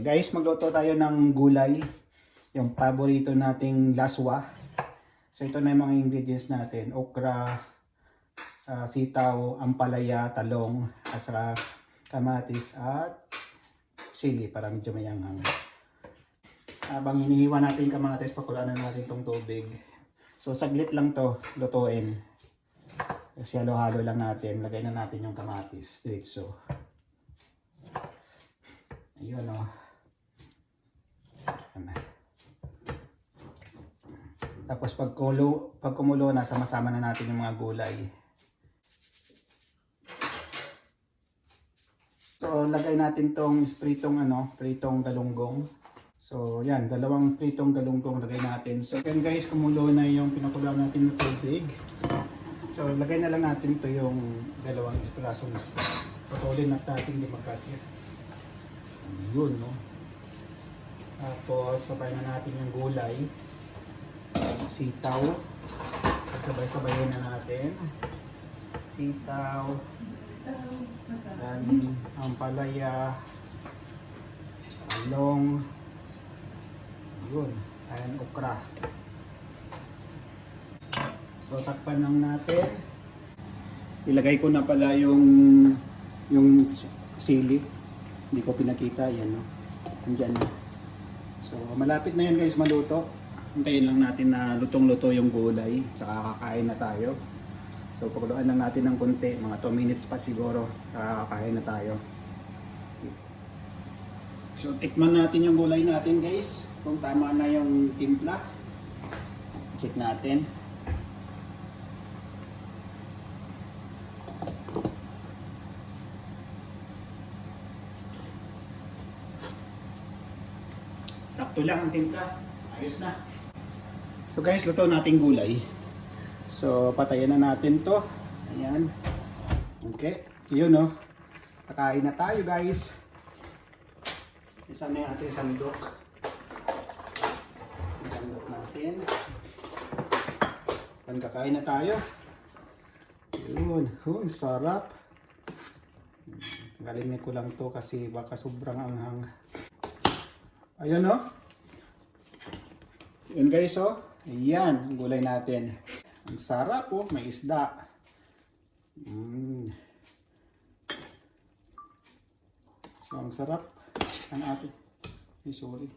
guys, magluto tayo ng gulay. Yung paborito nating laswa. So ito na yung mga ingredients natin. Okra, ah, sitaw, ampalaya, talong, at saka kamatis at sili para medyo mayanghang. Habang hinihiwa natin yung kamatis, pakulanan natin tong tubig. So saglit lang to lutuin. Kasi halo-halo lang natin. Lagay na natin yung kamatis. Diretso. Ayun o. Oh. Tapos pag, kulo, pag kumulo na, sama-sama na natin yung mga gulay. So, lagay natin tong pritong ano, pritong galunggong. So, yan, dalawang pritong galunggong lagay natin. So, yan guys, kumulo na yung pinakulaw natin na tubig. So, lagay na lang natin to yung dalawang espresong isda. Putulin na natin di magkasya. Yun, no? Tapos, sabay na natin yung gulay. Sitaw. At sabay-sabayin na natin. Sitaw. Then, ampalaya. Talong. Yun. And okra. So, takpan lang natin. Ilagay ko na pala yung yung sili. Hindi ko pinakita. Yan, no? Andyan na. So, malapit na yan guys maluto. Hintayin lang natin na lutong-luto yung gulay. Tsaka kakain na tayo. So, pakuluan lang natin ng konti. Mga 2 minutes pa siguro. Kakain na tayo. So, tikman natin yung gulay natin guys. Kung tama na yung timpla. Check natin. Sakto lang ang timpla. Ayos na. So guys, luto nating gulay. So patayin na natin to. Ayan. Okay. Yun no. Kakain na tayo guys. Isa na yung ating sandok. Sandok natin. Pan kakain na tayo. Yun. Oh, sarap. Galing ko lang to kasi baka sobrang anghang. Ayun no. Yun guys oh. Ayan, ang gulay natin. Ang sarap oh, may isda. Mm. So ang sarap ng ating ay sorry.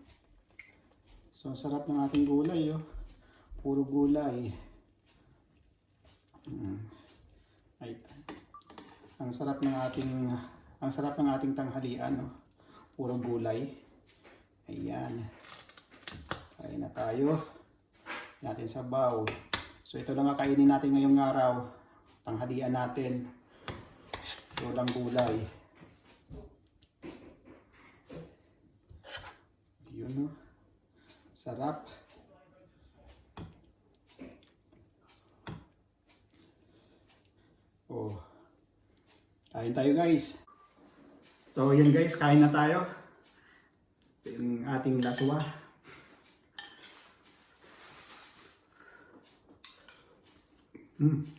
So ang sarap ng ating gulay oh. Puro gulay. Mm. Ay. Ang sarap ng ating ang sarap ng ating tanghalian oh. Puro gulay. Ayan. Kain na tayo. Natin sa bowl. So ito lang kakainin natin ngayong araw. Tanghalian natin. Walang gulay. Yun no. Sarap. Oh. Kain tayo guys. So yan guys, kain na tayo. Ito yung ating laswa. Mm.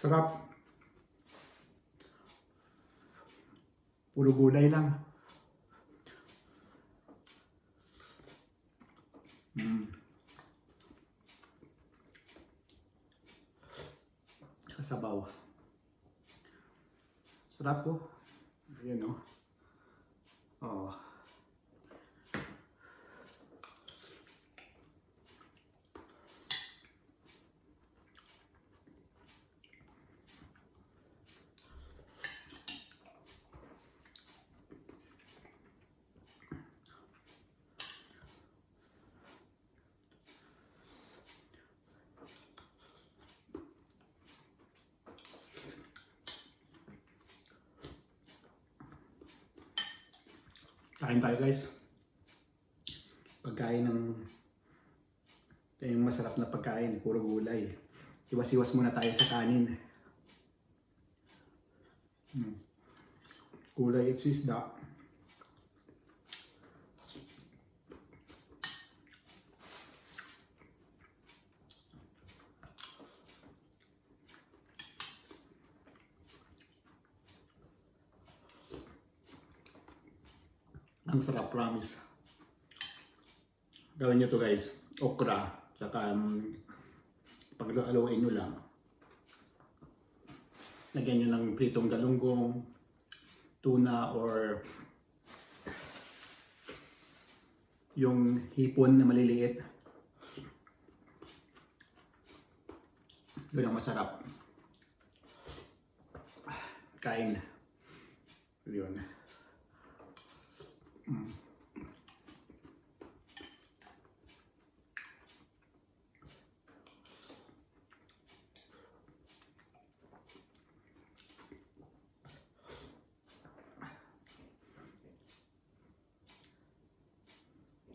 Sarap. Puro gulay lang. Mm. Kasabaw. Sarap po. Ayan o. Kain tayo guys. Pagkain ng yung masarap na pagkain, puro gulay. Iwas-iwas muna tayo sa kanin. Hmm. Gulay at sisda. Ang sarap, promise. Gawin nyo to guys. Okra. Tsaka um, pag-aluin nyo lang. Lagyan nyo ng pritong galunggong, tuna, or yung hipon na maliliit. Yun ang masarap. Kain. Yun. Mm.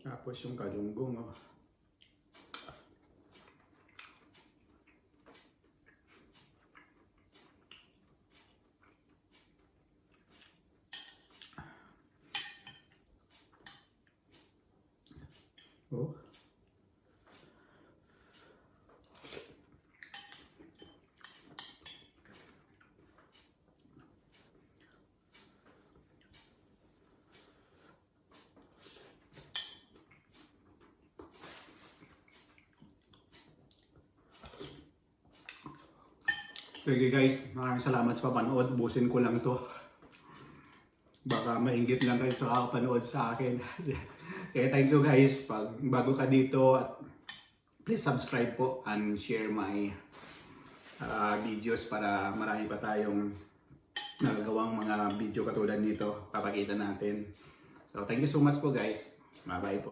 Tapos yung galunggong, oh. Oh. Sige guys, maraming salamat sa panood. Busin ko lang to. Baka maingit lang kayo sa kakapanood sa akin. Kaya thank you guys. Pag bago ka dito, please subscribe po and share my uh, videos para marami pa tayong nagagawang mga video katulad nito. Papakita natin. So thank you so much po guys. Bye bye po.